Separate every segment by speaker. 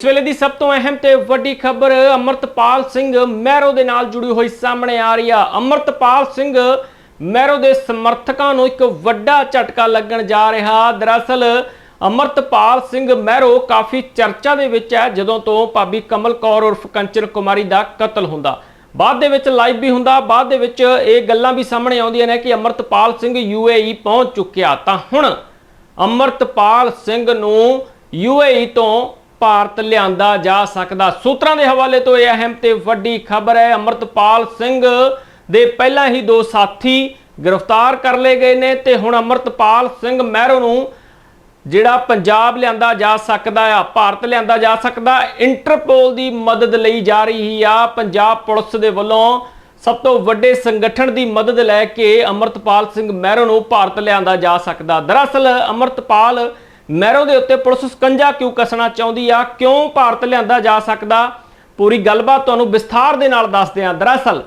Speaker 1: ਇਸ ਵੇਲੇ ਦੀ ਸਭ ਤੋਂ ਅਹਿਮ ਤੇ ਵੱਡੀ ਖਬਰ ਅਮਰਤਪਾਲ ਸਿੰਘ ਮਹਿਰੋ ਦੇ ਨਾਲ ਜੁੜੀ ਹੋਈ ਸਾਹਮਣੇ ਆ ਰਹੀ ਆ। ਅਮਰਤਪਾਲ ਸਿੰਘ ਮਹਿਰੋ ਦੇ ਸਮਰਥਕਾਂ ਨੂੰ ਇੱਕ ਵੱਡਾ ਝਟਕਾ ਲੱਗਣ ਜਾ ਰਿਹਾ। ਦਰਅਸਲ ਅਮਰਤਪਾਲ ਸਿੰਘ ਮਹਿਰੋ ਕਾਫੀ ਚਰਚਾ ਦੇ ਵਿੱਚ ਹੈ, ਜਦੋਂ ਤੋਂ ਭਾਬੀ ਕਮਲ ਕੌਰ ਉਰਫ ਕੰਚਨ ਕੁਮਾਰੀ ਦਾ ਕਤਲ ਹੁੰਦਾ। ਬਾਅਦ ਦੇ ਵਿੱਚ ਲਾਈਵ ਵੀ ਹੁੰਦਾ, ਬਾਅਦ ਦੇ ਵਿੱਚ ਇਹ ਗੱਲਾਂ ਵੀ ਸਾਹਮਣੇ ਆਉਂਦੀਆਂ ਨੇ ਕਿ ਅਮਰਤਪਾਲ ਸਿੰਘ ਯੂਏਈ ਪਹੁੰਚ ਚੁੱਕਿਆ। ਤਾਂ ਹੁਣ ਅਮਰਤਪਾਲ ਸਿੰਘ ਨੂੰ ਯੂਏਈ ਤੋਂ ਭਾਰਤ ਲਿਆਂਦਾ ਜਾ ਸਕਦਾ। ਸੂਤਰਾਂ ਦੇ ਹਵਾਲੇ ਤੋਂ ਇਹ ਅਹਿਮ ਤੇ ਵੱਡੀ ਖਬਰ ਹੈ, ਅਮਰਤਪਾਲ ਸਿੰਘ ਦੇ ਪਹਿਲਾਂ ਹੀ ਦੋ ਸਾਥੀ ਗ੍ਰਿਫਤਾਰ ਕਰ ਲਏ ਗਏ ਨੇ ਤੇ ਹੁਣ ਅਮਰਤਪਾਲ ਸਿੰਘ ਮਹਿਰੋ ਨੂੰ ਜਿਹੜਾ ਪੰਜਾਬ ਲਿਆਂਦਾ ਜਾ ਸਕਦਾ ਆ, ਭਾਰਤ ਲਿਆਂਦਾ ਜਾ ਸਕਦਾ, ਇੰਟਰਪੋਲ ਦੀ ਮਦਦ ਲਈ ਜਾ ਰਹੀ ਆ। ਪੰਜਾਬ ਪੁਲਿਸ ਦੇ ਵੱਲੋਂ ਸਭ ਤੋਂ ਵੱਡੇ ਸੰਗਠਨ ਦੀ ਮਦਦ ਲੈ ਕੇ ਅਮਰਤਪਾਲ ਸਿੰਘ ਮਹਿਰੋ ਨੂੰ ਭਾਰਤ ਲਿਆਂਦਾ ਜਾ ਸਕਦਾ। ਦਰਅਸਲ ਅਮਰਤਪਾਲ ਮੈਰੋ ਦੇ ਉੱਤੇ ਪੁਲਿਸ ਸਕੰਜਾ ਕਿਉਂ ਕੱਸਣਾ ਚਾਹੁੰਦੀ ਆ? ਕਿਉਂ ਭਾਰਤ ਲਿਆਂਦਾ ਜਾ ਸਕਦਾ? ਪੂਰੀ ਗੱਲਬਾਤ ਤੁਹਾਨੂੰ ਵਿਸਥਾਰ ਦੇ ਨਾਲ ਦੱਸਦੇ ਆ ਦਰਅਸਲ,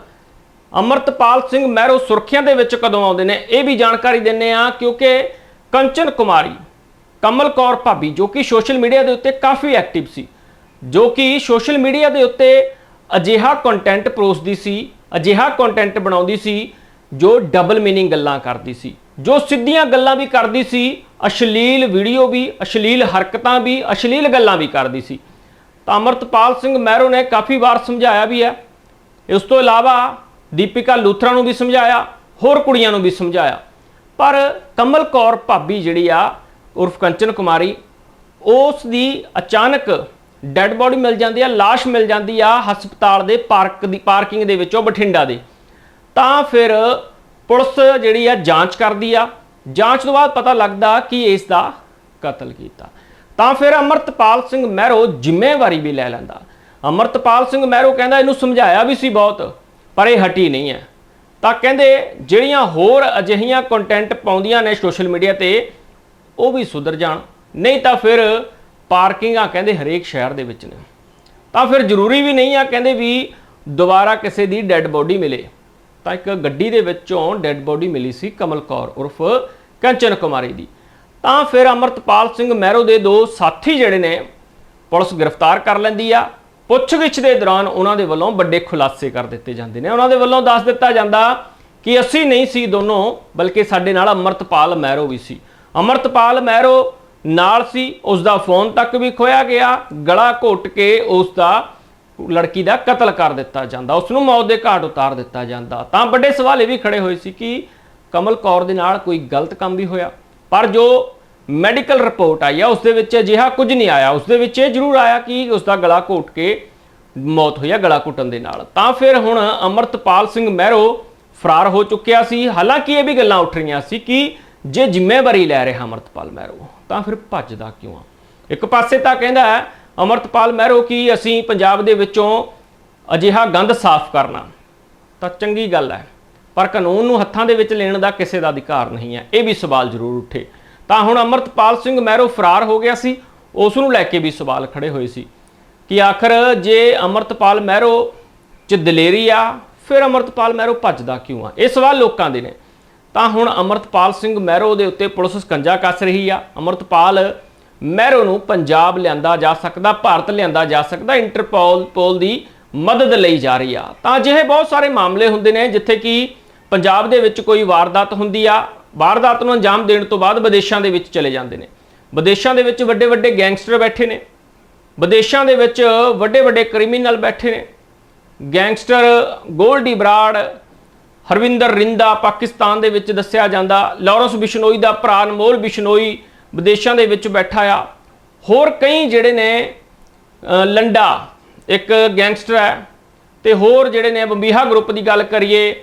Speaker 1: ਅਮਰਤਪਾਲ ਸਿੰਘ ਮੈਰੋ ਸੁਰਖੀਆਂ ਦੇ ਵਿੱਚ ਕਦੋਂ ਆਉਂਦੇ ਨੇ ਇਹ ਵੀ ਜਾਣਕਾਰੀ ਦਿੰਨੇ ਆ ਕਿਉਂਕਿ ਕੰਚਨ ਕੁਮਾਰੀ, ਕਮਲ ਕੌਰ ਭਾਬੀ, ਜੋ ਕਿ ਸੋਸ਼ਲ ਮੀਡੀਆ ਦੇ ਉੱਤੇ ਕਾਫੀ ਐਕਟਿਵ ਸੀ, ਜੋ ਕਿ ਸੋਸ਼ਲ ਮੀਡੀਆ ਦੇ ਉੱਤੇ ਅਜਿਹਾ ਕੰਟੈਂਟ ਪਰੋਸਦੀ ਸੀ, ਅਜਿਹਾ ਕੰਟੈਂਟ ਬਣਾਉਂਦੀ ਸੀ, ਜੋ ਡਬਲ ਮੀਨਿੰਗ ਗੱਲਾਂ ਕਰਦੀ ਸੀ। ਜੋ ਸਿੱਧੀਆਂ ਗੱਲਾਂ ਵੀ ਕਰਦੀ ਸੀ, ਅਸ਼ਲੀਲ ਵੀਡੀਓ ਵੀ, ਅਸ਼ਲੀਲ ਹਰਕਤਾਂ ਵੀ, ਅਸ਼ਲੀਲ ਗੱਲਾਂ ਵੀ ਕਰਦੀ ਸੀ। ਤਾਂ ਅਮਰਤਪਾਲ ਸਿੰਘ ਮਹਿਰੋ ਨੇ ਕਾਫੀ ਵਾਰ ਸਮਝਾਇਆ ਵੀ ਹੈ। ਇਸ ਤੋਂ ਇਲਾਵਾ ਦੀਪਿਕਾ ਲੂਥਰਾ ਨੂੰ ਵੀ ਸਮਝਾਇਆ, ਹੋਰ ਕੁੜੀਆਂ ਨੂੰ ਵੀ ਸਮਝਾਇਆ। ਪਰ ਕਮਲ ਕੌਰ ਭਾਬੀ ਜਿਹੜੀ ਆ, ਉਰਫ ਕੰਚਨ ਕੁਮਾਰੀ, ਉਸ ਦੀ ਅਚਾਨਕ ਡੈੱਡ ਬੋਡੀ ਮਿਲ ਜਾਂਦੀ ਆ লাশ ਮਿਲ ਜਾਂਦੀ ਆ ਹਸਪਤਾਲ ਦੇ ਪਾਰਕ ਦੀ, ਪਾਰਕਿੰਗ ਦੇ ਵਿੱਚੋਂ ਬਠਿੰਡਾ ਦੇ। ਤਾਂ ਫਿਰ ਪੁਲਿਸ ਜਿਹੜੀ ਆ ਜਾਂਚ ਕਰਦੀ ਆ। ਜਾਂਚ ਤੋਂ ਬਾਅਦ ਪਤਾ ਲੱਗਦਾ ਕਿ ਇਸ ਦਾ ਕਤਲ ਕੀਤਾ। ਤਾਂ ਫਿਰ ਅਮਰਤਪਾਲ ਸਿੰਘ ਮਹਿਰੋ ਜ਼ਿੰਮੇਵਾਰੀ ਵੀ ਲੈ ਲੈਂਦਾ। ਅਮਰਤਪਾਲ ਸਿੰਘ ਮਹਿਰੋ ਕਹਿੰਦਾ, ਇਹਨੂੰ ਸਮਝਾਇਆ ਵੀ ਸੀ ਬਹੁਤ, ਪਰ ਇਹ ਹਟੀ ਨਹੀਂ ਹੈ। ਤਾਂ ਕਹਿੰਦੇ, ਜਿਹੜੀਆਂ ਹੋਰ ਅਜਿਹੀਆਂ ਕੰਟੈਂਟ ਪਾਉਂਦੀਆਂ ਨੇ ਸੋਸ਼ਲ ਮੀਡੀਆ ਤੇ, ਉਹ ਵੀ ਸੁਧਰ ਜਾਣ। ਨਹੀਂ ਤਾਂ ਫਿਰ ਪਾਰਕਿੰਗਾਂ ਕਹਿੰਦੇ ਹਰੇਕ ਸ਼ਹਿਰ ਦੇ ਵਿੱਚ ਨੇ। ਤਾਂ ਫਿਰ ਜ਼ਰੂਰੀ ਵੀ ਨਹੀਂ ਆ, ਕਹਿੰਦੇ ਵੀ ਦੁਬਾਰਾ ਕਿਸੇ ਦੀ ਡੈੱਡ ਬੋਡੀ ਮਿਲੇ। ਤਾਂ ਇੱਕ ਗੱਡੀ ਦੇ ਵਿੱਚੋਂ ਡੈੱਡ ਬੋਡੀ ਮਿਲੀ ਸੀ ਕਮਲ ਕੌਰ ਉਰਫ ਕੰਚਨ ਕੁਮਾਰੀ ਦੀ। ਤਾਂ ਫਿਰ ਅਮਰਤਪਾਲ ਸਿੰਘ ਮਹਿਰੋ ਦੇ ਦੋ ਸਾਥੀ ਜਿਹੜੇ ਨੇ, ਪੁਲਿਸ ਗ੍ਰਿਫਤਾਰ ਕਰ ਲੈਂਦੀ ਆ। ਪੁੱਛਗਿੱਛ ਦੇ ਦੌਰਾਨ ਉਹਨਾਂ ਦੇ ਵੱਲੋਂ ਵੱਡੇ ਖੁਲਾਸੇ ਕਰ ਦਿੱਤੇ ਜਾਂਦੇ ਨੇ। ਉਹਨਾਂ ਦੇ ਵੱਲੋਂ ਦੱਸ ਦਿੱਤਾ ਜਾਂਦਾ ਕਿ ਅਸੀਂ ਨਹੀਂ ਸੀ ਦੋਨੋਂ, ਬਲਕਿ ਸਾਡੇ ਨਾਲ ਅਮਰਤਪਾਲ ਮਹਿਰੋ ਵੀ ਸੀ। ਅਮਰਤਪਾਲ ਮਹਿਰੋ ਨਾਲ ਸੀ ਉਸ ਦਾ ਫੋਨ ਤੱਕ ਵੀ ਖੋਇਆ ਗਿਆ। ਗਲਾ ਘੁੱਟ ਕੇ ਉਸ ਦਾ ਲੜਕੀ ਦਾ ਕਤਲ ਕਰ ਦਿੱਤਾ ਜਾਂਦਾ ਉਸ ਨੂੰ ਮੌਤ ਦੇ ਘਾਟ ਉਤਾਰ ਦਿੱਤਾ ਜਾਂਦਾ। ਤਾਂ ਵੱਡੇ ਸਵਾਲ ਇਹ ਵੀ ਖੜੇ ਹੋਏ ਸੀ ਕਿ ਕਮਲ ਕੌਰ ਦੇ ਨਾਲ ਕੋਈ ਗਲਤ ਕੰਮ ਵੀ ਹੋਇਆ? ਪਰ ਜੋ ਮੈਡੀਕਲ ਰਿਪੋਰਟ ਆਈ ਆ, ਉਸ ਦੇ ਵਿੱਚ ਅਜਿਹਾ ਕੁਝ ਨਹੀਂ ਆਇਆ। ਉਸ ਦੇ ਵਿੱਚ ਇਹ ਜ਼ਰੂਰ ਆਇਆ ਕਿ ਉਸ ਦਾ ਗਲਾ ਘੋਟ ਕੇ ਮੌਤ ਹੋਈ ਆ, ਗਲਾ ਘੁੱਟਣ ਦੇ ਨਾਲ। ਤਾਂ ਫਿਰ ਹੁਣ ਅਮਰਤਪਾਲ ਸਿੰਘ ਮਹਿਰੋ ਫਰਾਰ ਹੋ ਚੁੱਕਿਆ ਸੀ। ਹਾਲਾਂਕਿ ਇਹ ਵੀ ਗੱਲਾਂ ਉੱਠ ਰਹੀਆਂ ਸੀ ਕਿ ਜੇ ਜ਼ਿੰਮੇਵਾਰੀ ਲੈ ਰਿਹਾ ਅਮਰਤਪਾਲ ਮਹਿਰੋ, ਤਾਂ ਫਿਰ ਭੱਜਦਾ ਕਿਉਂ ਆ? ਇੱਕ ਪਾਸੇ ਤਾਂ ਕਹਿੰਦਾ ਹੈ ਅਮਰਤਪਾਲ ਮਹਿਰੋ, ਕਿ ਅਸੀਂ ਪੰਜਾਬ ਦੇ ਵਿੱਚੋਂ ਅਜਿਹਾ ਗੰਦ ਸਾਫ਼ ਕਰਨਾ? ਤਾਂ ਚੰਗੀ ਗੱਲ ਹੈ, ਪਰ ਕਾਨੂੰਨ ਨੂੰ ਹੱਥਾਂ ਦੇ ਵਿੱਚ ਲੈਣ ਦਾ ਕਿਸੇ ਦਾ ਅਧਿਕਾਰ ਨਹੀਂ ਹੈ। ਇਹ ਵੀ ਸਵਾਲ ਜ਼ਰੂਰ ਉੱਠੇ। ਤਾਂ ਹੁਣ ਅਮਰਤਪਾਲ ਸਿੰਘ ਮਹਿਰੋ ਫਰਾਰ ਹੋ ਗਿਆ ਸੀ, ਉਸ ਨੂੰ ਲੈ ਕੇ ਵੀ ਸਵਾਲ ਖੜੇ ਹੋਏ ਸੀ ਕਿ ਆਖਰ ਜੇ ਅਮਰਤਪਾਲ ਮਹਿਰੋ ਚ ਦਲੇਰੀ ਆ, ਫਿਰ ਅਮਰਤਪਾਲ ਮਹਿਰੋ ਭੱਜਦਾ ਕਿਉਂ ਆ? ਇਹ ਸਵਾਲ ਲੋਕਾਂ ਦੇ ਨੇ। ਤਾਂ ਹੁਣ ਅਮਰਤਪਾਲ ਸਿੰਘ ਮਹਿਰੋ ਦੇ ਉੱਤੇ ਪੁਲਿਸ ਸਕੰਜਾ ਕੱਸ ਰਹੀ ਆ। ਅਮਰਤਪਾਲ ਮਹਿਰੋ ਨੂੰ ਪੰਜਾਬ ਲਿਆਂਦਾ ਜਾ ਸਕਦਾ, ਭਾਰਤ ਲਿਆਂਦਾ ਜਾ ਸਕਦਾ, ਇੰਟਰਪੋਲ ਪੋਲ ਦੀ ਮਦਦ ਲਈ ਜਾ ਰਹੀ ਆ। ਤਾਂ ਅਜਿਹੇ ਬਹੁਤ ਸਾਰੇ ਮਾਮਲੇ ਹੁੰਦੇ ਨੇ ਜਿੱਥੇ ਕਿ ਪੰਜਾਬ ਦੇ ਵਿੱਚ ਕੋਈ ਵਾਰਦਾਤ ਹੁੰਦੀ ਆ, ਵਾਰਦਾਤ ਨੂੰ ਅੰਜਾਮ ਦੇਣ ਤੋਂ ਬਾਅਦ ਵਿਦੇਸ਼ਾਂ ਦੇ ਵਿੱਚ ਚਲੇ ਜਾਂਦੇ ਨੇ। ਵਿਦੇਸ਼ਾਂ ਦੇ ਵਿੱਚ ਵੱਡੇ ਵੱਡੇ ਗੈਂਗਸਟਰ ਬੈਠੇ ਨੇ। ਵਿਦੇਸ਼ਾਂ ਦੇ ਵਿੱਚ ਵੱਡੇ ਵੱਡੇ ਕ੍ਰਿਮੀਨਲ ਬੈਠੇ ਨੇ। ਗੈਂਗਸਟਰ ਗੋਲਡੀ ਬਰਾੜ, ਹਰਵਿੰਦਰ ਰਿੰਦਾ ਪਾਕਿਸਤਾਨ ਦੇ ਵਿੱਚ ਦੱਸਿਆ ਜਾਂਦਾ। ਲਾਰੈਂਸ ਬਿਸ਼ਨੋਈ ਦਾ ਭਰਾ ਅਨਮੋਲ ਬਿਸ਼ਨੋਈ ਵਿਦੇਸ਼ਾਂ ਦੇ ਵਿੱਚ ਬੈਠਾ ਆ। ਹੋਰ ਕਈ ਜਿਹੜੇ ਨੇ ਲੰਡਾ, ਇੱਕ ਗੈਂਗਸਟਰ ਹੈ ਤੇ ਹੋਰ ਜਿਹੜੇ ਨੇ ਬੰਬੀਹਾ ਗਰੁੱਪ ਦੀ ਗੱਲ ਕਰੀਏ,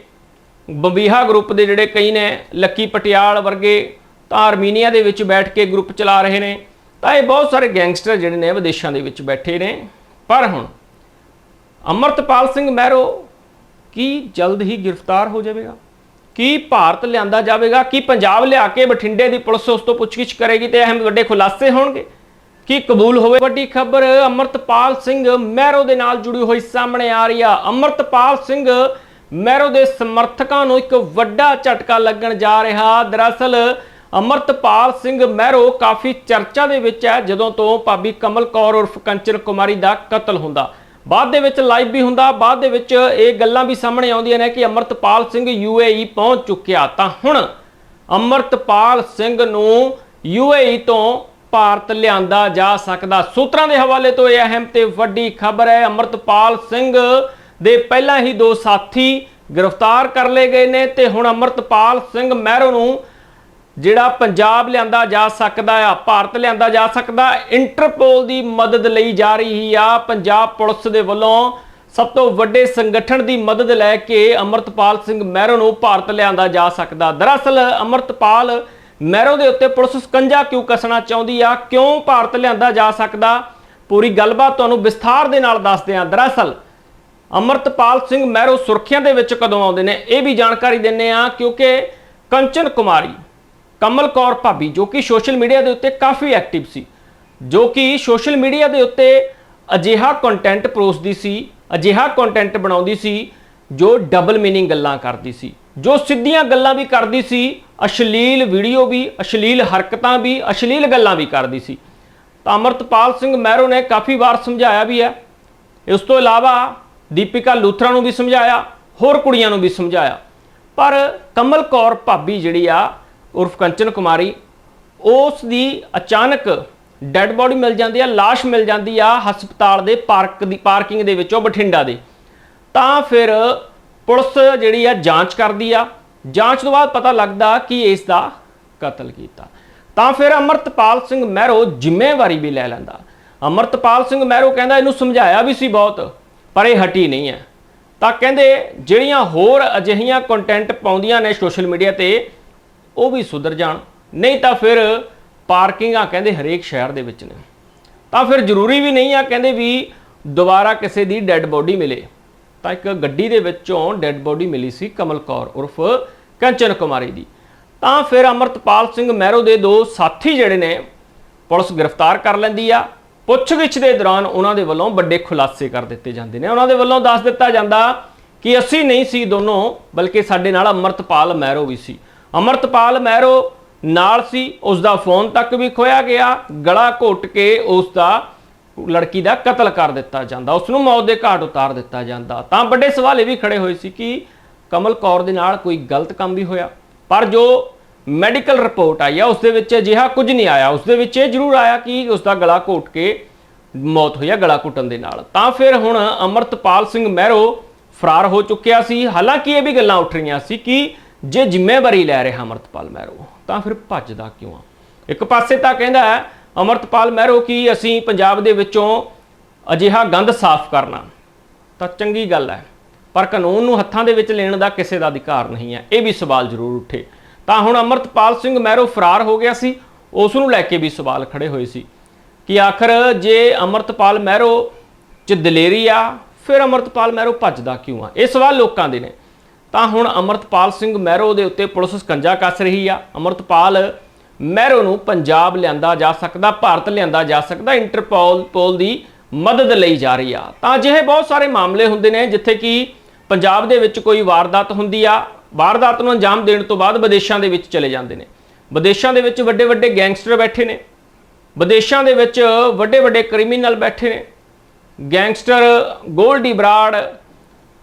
Speaker 1: ਬੰਬੀਹਾ ਗਰੁੱਪ ਦੇ ਜਿਹੜੇ ਕਈ ਨੇ, ਲੱਕੀ ਪਟਿਆਲ ਵਰਗੇ ਤਾਂ ਆਰਮੀਨੀਆ ਦੇ ਵਿੱਚ ਬੈਠ ਕੇ ਗਰੁੱਪ ਚਲਾ ਰਹੇ ਨੇ। ਤਾਂ ਇਹ ਬਹੁਤ ਸਾਰੇ ਗੈਂਗਸਟਰ ਜਿਹੜੇ ਨੇ ਵਿਦੇਸ਼ਾਂ ਦੇ ਵਿੱਚ ਬੈਠੇ ਨੇ। ਪਰ ਹੁਣ ਅਮਰਤਪਾਲ ਸਿੰਘ ਮਹਿਰੋ ਕੀ ਜਲਦ ਹੀ ਗ੍ਰਿਫਤਾਰ ਹੋ ਜਾਵੇਗਾ? ਕੀ ਭਾਰਤ ਲਿਆਂਦਾ ਜਾਵੇਗਾ? ਕੀ ਪੰਜਾਬ ਲਿਆ ਕੇ ਬਠਿੰਡੇ ਦੀ ਪੁਲਿਸ ਉਸ ਤੋਂ ਪੁੱਛਗਿੱਛ ਕਰੇਗੀ ਤੇ ਅਹਿਮ ਵੱਡੇ ਖੁਲਾਸੇ ਹੋਣਗੇ? ਕੀ ਕਬੂਲ ਹੋਵੇ? ਵੱਡੀ ਖਬਰ, ਅਮਰਤਪਾਲ ਸਿੰਘ ਮਹਿਰੋ ਦੇ ਨਾਲ ਜੁੜੀ ਹੋਈ ਸਾਹਮਣੇ ਆ ਰਹੀ ਆ। ਅਮਰਤਪਾਲ ਸਿੰਘ ਮਹਿਰੋ ਦੇ ਸਮਰਥਕਾਂ ਨੂੰ ਇੱਕ ਵੱਡਾ ਝਟਕਾ ਲੱਗਣ ਜਾ ਰਿਹਾ। ਦਰਅਸਲ, ਅਮਰਤਪਾਲ ਸਿੰਘ ਮਹਿਰੋ ਕਾਫੀ ਚਰਚਾ ਦੇ ਵਿੱਚ ਹੈ, ਜਦੋਂ ਤੋਂ ਭਾਬੀ ਕਮਲ ਕੌਰ ਉਰਫ ਕੰਚਨ ਕੁਮਾਰੀ ਦਾ ਕਤਲ ਹੁੰਦਾ। ਬਾਅਦ ਦੇ ਵਿੱਚ ਲਾਈਵ ਵੀ ਹੁੰਦਾ, ਬਾਅਦ ਦੇ ਵਿੱਚ ਇਹ ਗੱਲਾਂ ਵੀ ਸਾਹਮਣੇ ਆਉਂਦੀਆਂ ਨੇ ਕਿ ਅਮਰਤਪਾਲ ਸਿੰਘ ਯੂਏਈ ਪਹੁੰਚ ਚੁੱਕਿਆ। ਤਾਂ ਹੁਣ ਅਮਰਤਪਾਲ ਸਿੰਘ ਨੂੰ ਯੂਏਈ ਤੋਂ ਭਾਰਤ ਲਿਆਂਦਾ ਜਾ ਸਕਦਾ। ਸੂਤਰਾਂ ਦੇ ਹਵਾਲੇ ਤੋਂ ਇਹ ਅਹਿਮ ਤੇ ਵੱਡੀ ਖਬਰ ਹੈ, ਅਮਰਤਪਾਲ ਸਿੰਘ ਦੇ ਪਹਿਲਾਂ ਹੀ ਦੋ ਸਾਥੀ ਗ੍ਰਿਫਤਾਰ ਕਰ ਲਏ ਗਏ ਨੇ ਤੇ ਹੁਣ ਅਮਰਤਪਾਲ ਸਿੰਘ ਮਹਿਰੋ ਨੂੰ ਜਿਹੜਾ ਪੰਜਾਬ ਲਿਆਂਦਾ ਜਾ ਸਕਦਾ ਆ, ਭਾਰਤ ਲਿਆਂਦਾ ਜਾ ਸਕਦਾ, ਇੰਟਰਪੋਲ ਦੀ ਮਦਦ ਲਈ ਜਾ ਰਹੀ ਆ। ਪੰਜਾਬ ਪੁਲਿਸ ਦੇ ਵੱਲੋਂ ਸਭ ਤੋਂ ਵੱਡੇ ਸੰਗਠਨ ਦੀ ਮਦਦ ਲੈ ਕੇ ਅਮਰਤਪਾਲ ਸਿੰਘ ਮਹਿਰੋ ਨੂੰ ਭਾਰਤ ਲਿਆਂਦਾ ਜਾ ਸਕਦਾ। ਦਰਅਸਲ, ਅਮਰਤਪਾਲ ਮਹਿਰੋ ਦੇ ਉੱਤੇ ਪੁਲਿਸ ਸਕੰਜਾ ਕਿਉਂ ਕੱਸਣਾ ਚਾਹੁੰਦੀ ਆ? ਕਿਉਂ ਭਾਰਤ ਲਿਆਂਦਾ ਜਾ ਸਕਦਾ? ਪੂਰੀ ਗੱਲਬਾਤ ਤੁਹਾਨੂੰ ਵਿਸਥਾਰ ਦੇ ਨਾਲ ਦੱਸਦੇ ਆ ਦਰਅਸਲ, ਅਮਰਤਪਾਲ ਸਿੰਘ ਮਹਿਰੋ ਸੁਰਖੀਆਂ ਦੇ ਵਿੱਚ ਕਦੋਂ ਆਉਂਦੇ ਨੇ, ਇਹ ਵੀ ਜਾਣਕਾਰੀ ਦਿੰਨੇ ਆ ਕਿਉਂਕਿ ਕੰਚਨ ਕੁਮਾਰੀ ਕਮਲ ਕੌਰ ਭਾਬੀ, ਜੋ ਕਿ ਸੋਸ਼ਲ ਮੀਡੀਆ ਦੇ ਉੱਤੇ ਕਾਫੀ ਐਕਟਿਵ ਸੀ, ਜੋ ਕਿ ਸੋਸ਼ਲ ਮੀਡੀਆ ਦੇ ਉੱਤੇ ਅਜਿਹਾ ਕੰਟੈਂਟ ਪਰੋਸਦੀ ਸੀ, ਅਜਿਹਾ ਕੰਟੈਂਟ ਬਣਾਉਂਦੀ ਸੀ, ਜੋ ਡਬਲ ਮੀਨਿੰਗ ਗੱਲਾਂ ਕਰਦੀ ਸੀ, ਜੋ ਸਿੱਧੀਆਂ ਗੱਲਾਂ ਵੀ ਕਰਦੀ ਸੀ, ਅਸ਼ਲੀਲ ਵੀਡੀਓ ਵੀ, ਅਸ਼ਲੀਲ ਹਰਕਤਾਂ ਵੀ, ਅਸ਼ਲੀਲ ਗੱਲਾਂ ਵੀ ਕਰਦੀ ਸੀ। ਤਾਂ ਅਮਰਤਪਾਲ ਸਿੰਘ ਮਹਿਰੋ ਨੇ ਕਾਫੀ ਵਾਰ ਸਮਝਾਇਆ ਵੀ ਹੈ। ਇਸ ਤੋਂ ਇਲਾਵਾ ਦੀਪਿਕਾ ਲੂਥਰਾ ਨੂੰ ਵੀ ਸਮਝਾਇਆ, ਹੋਰ ਕੁੜੀਆਂ ਨੂੰ ਵੀ ਸਮਝਾਇਆ। ਪਰ ਕਮਲ ਕੌਰ ਭਾਬੀ ਜਿਹੜੀ ਆ ਉਰਫ ਕੰਚਨ ਕੁਮਾਰੀ, ਉਸ ਦੀ ਅਚਾਨਕ ਡੈੱਡ ਬੋਡੀ ਮਿਲ ਜਾਂਦੀ ਆ, ਲਾਸ਼ ਮਿਲ ਜਾਂਦੀ ਆ ਹਸਪਤਾਲ ਦੇ ਪਾਰਕ ਦੀ, ਪਾਰਕਿੰਗ ਦੇ ਵਿੱਚੋਂ ਬਠਿੰਡਾ ਦੇ। ਤਾਂ ਫਿਰ ਪੁਲਿਸ ਜਿਹੜੀ ਆ ਜਾਂਚ ਕਰਦੀ ਆ। ਜਾਂਚ ਤੋਂ ਬਾਅਦ ਪਤਾ ਲੱਗਦਾ ਕਿ ਇਸ ਦਾ ਕਤਲ ਕੀਤਾ। ਤਾਂ ਫਿਰ ਅਮਰਤਪਾਲ ਸਿੰਘ ਮਹਿਰੋ ਜ਼ਿੰਮੇਵਾਰੀ ਵੀ ਲੈ ਲੈਂਦਾ। ਅਮਰਤਪਾਲ ਸਿੰਘ ਮਹਿਰੋ ਕਹਿੰਦਾ ਇਹਨੂੰ ਸਮਝਾਇਆ ਵੀ ਸੀ ਬਹੁਤ, ਪਰ ਇਹ ਹਟੀ ਨਹੀਂ ਹੈ। ਤਾਂ ਕਹਿੰਦੇ ਜਿਹੜੀਆਂ ਹੋਰ ਅਜਿਹੀਆਂ ਕੰਟੈਂਟ ਪਾਉਂਦੀਆਂ ਨੇ ਸੋਸ਼ਲ ਮੀਡੀਆ ਤੇ ਉਹ ਵੀ ਸੁਧਰ ਜਾਣ। ਨਹੀਂ ਤਾਂ ਫਿਰ ਪਾਰਕਿੰਗਾਂ ਕਹਿੰਦੇ ਹਰੇਕ ਸ਼ਹਿਰ ਦੇ ਵਿੱਚ ਨੇ। ਤਾਂ ਫਿਰ ਜ਼ਰੂਰੀ ਵੀ ਨਹੀਂ ਆ ਕਹਿੰਦੇ ਵੀ ਦੁਬਾਰਾ ਕਿਸੇ ਦੀ ਡੈੱਡ ਬੋਡੀ ਮਿਲੇ। ਤਾਂ ਇੱਕ ਗੱਡੀ ਦੇ ਵਿੱਚੋਂ ਡੈੱਡ ਬੋਡੀ ਮਿਲੀ ਸੀ ਕਮਲ ਕੌਰ ਉਰਫ ਕੰਚਨ ਕੁਮਾਰੀ ਦੀ। ਤਾਂ ਫਿਰ ਅਮਰਤਪਾਲ ਸਿੰਘ ਮਹਿਰੋ ਦੇ ਦੋ ਸਾਥੀ ਜਿਹੜੇ ਨੇ, ਪੁਲਿਸ ਗ੍ਰਿਫਤਾਰ ਕਰ ਲੈਂਦੀ ਆ। ਪੁੱਛਗਿੱਛ ਦੇ ਦੌਰਾਨ ਉਹਨਾਂ ਦੇ ਵੱਲੋਂ ਵੱਡੇ ਖੁਲਾਸੇ ਕਰ ਦਿੱਤੇ ਜਾਂਦੇ ਨੇ। ਉਹਨਾਂ ਦੇ ਵੱਲੋਂ ਦੱਸ ਦਿੱਤਾ ਜਾਂਦਾ ਕਿ ਅਸੀਂ ਨਹੀਂ ਸੀ ਦੋਨੋਂ, ਬਲਕਿ ਸਾਡੇ ਨਾਲ ਅਮਰਤਪਾਲ ਮਹਿਰੋ ਵੀ ਸੀ। ਅਮਰਤਪਾਲ ਮਹਿਰੋ ਨਾਲ ਸੀ ਉਸ ਦਾ ਫੋਨ ਤੱਕ ਵੀ ਖੋਇਆ ਗਿਆ, ਗਲਾ ਘੁੱਟ ਕੇ ਉਸ ਦਾ ਲੜਕੀ ਦਾ ਕਤਲ ਕਰ ਦਿੱਤਾ ਜਾਂਦਾ ਉਸ ਨੂੰ ਮੌਤ ਦੇ ਘਾਟ ਉਤਾਰ ਦਿੱਤਾ ਜਾਂਦਾ। ਤਾਂ ਵੱਡੇ ਸਵਾਲ ਇਹ ਵੀ ਖੜੇ ਹੋਏ ਸੀ ਕਿ ਕਮਲ ਕੌਰ ਦੇ ਨਾਲ ਕੋਈ ਗਲਤ ਕੰਮ ਵੀ ਹੋਇਆ। ਪਰ ਜੋ ਮੈਡੀਕਲ ਰਿਪੋਰਟ ਆਈ ਆ, ਉਸ ਦੇ ਵਿੱਚ ਅਜਿਹਾ ਕੁਝ ਨਹੀਂ ਆਇਆ। ਉਸ ਦੇ ਵਿੱਚ ਇਹ ਜ਼ਰੂਰ ਆਇਆ ਕਿ ਉਸ ਦਾ ਗਲਾ ਘੋਟ ਕੇ ਮੌਤ ਹੋਈ ਆ, ਗਲਾ ਘੁੱਟਣ ਦੇ ਨਾਲ। ਤਾਂ ਫਿਰ ਹੁਣ ਅਮਰਤਪਾਲ ਸਿੰਘ ਮਹਿਰੋ ਫਰਾਰ ਹੋ ਚੁੱਕਿਆ ਸੀ। ਹਾਲਾਂਕਿ ਇਹ ਵੀ ਗੱਲਾਂ ਉੱਠ ਰਹੀਆਂ ਸੀ ਕਿ ਜੇ ਜ਼ਿੰਮੇਵਾਰੀ ਲੈ ਰਿਹਾ ਅਮਰਤਪਾਲ ਮਹਿਰੋ, ਤਾਂ ਫਿਰ ਭੱਜਦਾ ਕਿਉਂ ਆ? ਇੱਕ ਪਾਸੇ ਤਾਂ ਕਹਿੰਦਾ ਹੈ, ਅਮਰਤਪਾਲ ਮਹਿਰੋ ਕਿ ਅਸੀਂ ਪੰਜਾਬ ਦੇ ਵਿੱਚੋਂ ਅਜਿਹਾ ਗੰਦ ਸਾਫ਼ ਕਰਨਾ? ਤਾਂ ਚੰਗੀ ਗੱਲ ਹੈ, ਪਰ ਕਾਨੂੰਨ ਨੂੰ ਹੱਥਾਂ ਦੇ ਵਿੱਚ ਲੈਣ ਦਾ ਕਿਸੇ ਦਾ ਅਧਿਕਾਰ ਨਹੀਂ ਹੈ। ਇਹ ਵੀ ਸਵਾਲ ਜ਼ਰੂਰ ਉੱਠੇ। ਤਾਂ ਹੁਣ ਅਮਰਤਪਾਲ ਸਿੰਘ ਮਹਿਰੋ ਫਰਾਰ ਹੋ ਗਿਆ ਸੀ, ਉਸ ਨੂੰ ਲੈ ਕੇ ਵੀ ਸਵਾਲ ਖੜੇ ਹੋਏ ਸੀ ਕਿ ਆਖਰ ਜੇ ਅਮਰਤਪਾਲ ਮਹਿਰੋ ਚ ਦਲੇਰੀ ਆ, ਫਿਰ ਅਮਰਤਪਾਲ ਮਹਿਰੋ ਭੱਜਦਾ ਕਿਉਂ ਆ? ਇਹ ਸਵਾਲ ਲੋਕਾਂ ਦੇ ਨੇ। ਤਾਂ ਹੁਣ ਅਮਰਤਪਾਲ ਸਿੰਘ ਮਹਿਰੋ ਦੇ ਉੱਤੇ ਪੁਲਿਸ ਸਕੰਜਾ ਕੱਸ ਰਹੀ ਆ। ਅਮਰਤਪਾਲ ਮਹਿਰੋ ਨੂੰ ਪੰਜਾਬ ਲਿਆਂਦਾ ਜਾ ਸਕਦਾ, ਭਾਰਤ ਲਿਆਂਦਾ ਜਾ ਸਕਦਾ, ਇੰਟਰਪੋਲ ਪੋਲ ਦੀ ਮਦਦ ਲਈ ਜਾ ਰਹੀ ਆ। ਤਾਂ ਅਜਿਹੇ ਬਹੁਤ ਸਾਰੇ ਮਾਮਲੇ ਹੁੰਦੇ ਨੇ ਜਿੱਥੇ ਕਿ ਪੰਜਾਬ ਦੇ ਵਿੱਚ ਕੋਈ ਵਾਰਦਾਤ ਹੁੰਦੀ ਆ। ਵਾਰਦਾਤ ਨੂੰ ਅੰਜਾਮ ਦੇਣ ਤੋਂ ਬਾਅਦ ਵਿਦੇਸ਼ਾਂ ਦੇ ਵਿੱਚ ਚਲੇ ਜਾਂਦੇ ਨੇ। ਵਿਦੇਸ਼ਾਂ ਦੇ ਵਿੱਚ ਵੱਡੇ ਵੱਡੇ ਗੈਂਗਸਟਰ ਬੈਠੇ ਨੇ। ਵਿਦੇਸ਼ਾਂ ਦੇ ਵਿੱਚ ਵੱਡੇ ਵੱਡੇ ਕ੍ਰਿਮੀਨਲ ਬੈਠੇ ਨੇ। ਗੈਂਗਸਟਰ ਗੋਲਡੀ ਬਰਾੜ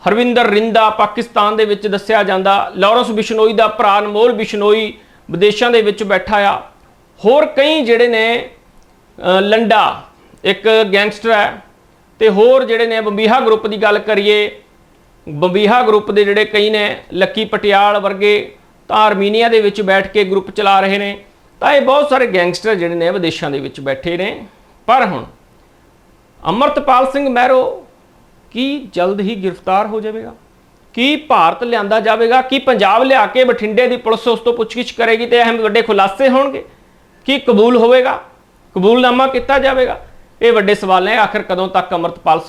Speaker 1: ਹਰਵਿੰਦਰ ਰਿੰਦਾ ਪਾਕਿਸਤਾਨ ਦੇ ਵਿੱਚ ਦੱਸਿਆ ਜਾਂਦਾ, ਲਾਰੈਂਸ ਬਿਸ਼ਨੋਈ ਦਾ ਭਰਾ ਅਨਮੋਲ ਬਿਸ਼ਨੋਈ ਵਿਦੇਸ਼ਾਂ ਦੇ ਵਿੱਚ ਬੈਠਾ ਆ। ਹੋਰ ਕਈ ਜਿਹੜੇ ਨੇ ਲੰਡਾ, ਇੱਕ ਗੈਂਗਸਟਰ ਹੈ, ਤੇ ਹੋਰ ਜਿਹੜੇ ਨੇ ਬੰਬੀਹਾ ਗਰੁੱਪ ਦੀ ਗੱਲ ਕਰੀਏ, ਬੰਬੀਹਾ ਗਰੁੱਪ ਦੇ ਜਿਹੜੇ ਕਈ ਨੇ, ਲੱਕੀ ਪਟਿਆਲ ਵਰਗੇ ਤਾਂ ਆਰਮੀਨੀਆ ਦੇ ਵਿੱਚ ਬੈਠ ਕੇ ਗਰੁੱਪ ਚਲਾ ਰਹੇ ਨੇ, ਤਾਂ ਇਹ ਬਹੁਤ ਸਾਰੇ ਗੈਂਗਸਟਰ ਜਿਹੜੇ ਨੇ ਵਿਦੇਸ਼ਾਂ ਦੇ ਵਿੱਚ ਬੈਠੇ ਨੇ। ਪਰ ਹੁਣ, ਅਮਰਤਪਾਲ ਸਿੰਘ ਮਹਿਰੋ ਕੀ ਜਲਦ ਹੀ ਗ੍ਰਿਫਤਾਰ ਹੋ ਜਾਵੇਗਾ? ਕੀ ਭਾਰਤ ਲਿਆਂਦਾ ਜਾਵੇਗਾ? ਕੀ ਪੰਜਾਬ ਲਿਆ ਕੇ ਬਠਿੰਡੇ ਦੀ ਪੁਲਿਸ ਉਸ ਤੋਂ ਪੁੱਛਗਿੱਛ ਕਰੇਗੀ ਤੇ ਅਹਿਮ ਵੱਡੇ ਖੁਲਾਸੇ ਹੋਣਗੇ? ਕੀ ਕਬੂਲ ਹੋਵੇਗਾ? ਕਬੂਲਨਾਮਾ ਕੀਤਾ ਜਾਵੇਗਾ? ਇਹ ਵੱਡੇ ਸਵਾਲ ਨੇ। ਆਖਰ ਕਦੋਂ ਤੱਕ ਅਮਰਤਪਾਲ